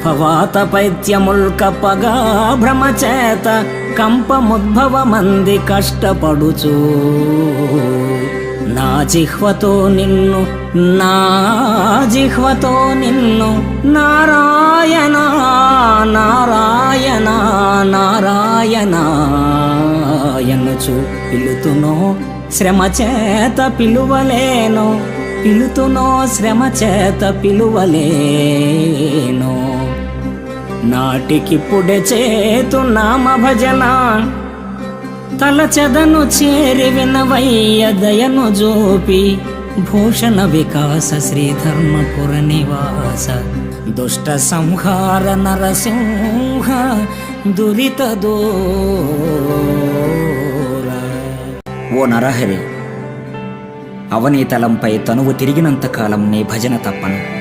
కఫవాత పైత్యముల్ కప్పగా భ్రమచేత కంపముద్భవమంది కష్టపడుచు. నా జిహ్వతో నిన్ను నా జిహ్వతో నిన్ను నారాయణ నారాయణ నారాయణ పిలుతునో శ్రమ చేత పిలువలేను పిలుతునో శ్రమ చేత నాటికిప్పుడే చేతు నామ భజన. తలచెదను చేరి వినవయ్య దయను జోపి. భూషణ వికాస శ్రీధర్మపుర నివాస. దుష్ట సంహార నరసింహ దురిత ఓ నరహరి అవనీతలంపై తనువు తిరిగినంత కాలం నీ భజన తప్పను.